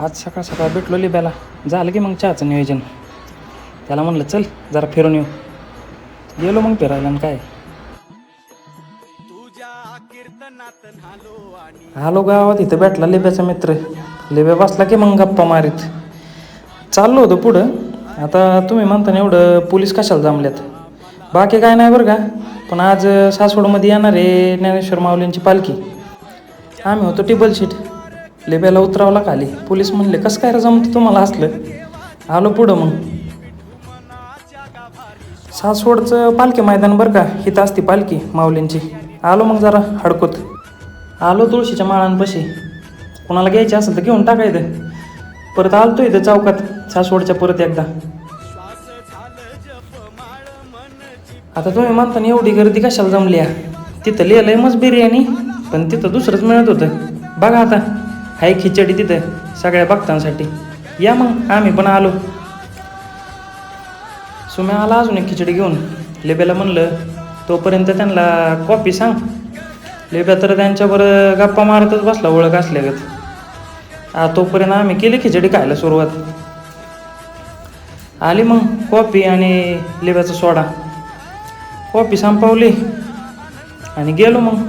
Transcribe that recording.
आज सकाळ सकाळ भेटलो लिब्याला. झालं की मग चहाचं नियोजन. त्याला म्हणलं चल जरा फिरून येऊ. गेलो मग फिरायला आणि काय? आलो गावात इथं भेटला लिब्याचा मित्र. लिब्या बसला की मग गप्पा मारीत. चाललो होतो पुढं. आता तुम्ही म्हणता ना एवढं पोलीस कशाला जमल्यात? बाकी काय नाही बरं का. पण आज सासवडमध्ये येणार आहे ज्ञानेश्वर माऊलींची पालखी. आम्ही होतो टेबल शीट लेब्याला उतरावला खाली. पोलीस म्हणले कसं काय रे जमतं तुम्हाला असलं आलो पुढं मग. सासवडचं पालखी मैदान बरं का? हिथं असते पालखी माऊलींची. आलो मग जरा हडकत. आलो तुळशीच्या माळांपाशी. कोणाला घ्यायची असेल तर घेऊन टाकायचं परत आलतो इथं चौकात सासवडच्या परत एकदा. आता तुम्ही म्हणता एवढी गर्दी कशाला जमली आहे? तिथं लिहिलंय मग बिर्याणी पण तिथं दुसरंच मिळत होतं. बघा आता. हाय खिचडी तिथं सगळ्या भक्तांसाठी. या मग आम्ही पण आलो. सुम्या आला अजून एक खिचडी घेऊन. लेब्याला म्हणलं तोपर्यंत त्यांना कॉपी सांग. लेब्या तर त्यांच्यावर गप्पा मारतच बसला ओळख असल्यागत. आ तोपर्यंत आम्ही केली खिचडी खायला सुरुवात. आली मग कॉफी आणि लेब्याचा सोडा. कॉफी संपवली आणि गेलो मग.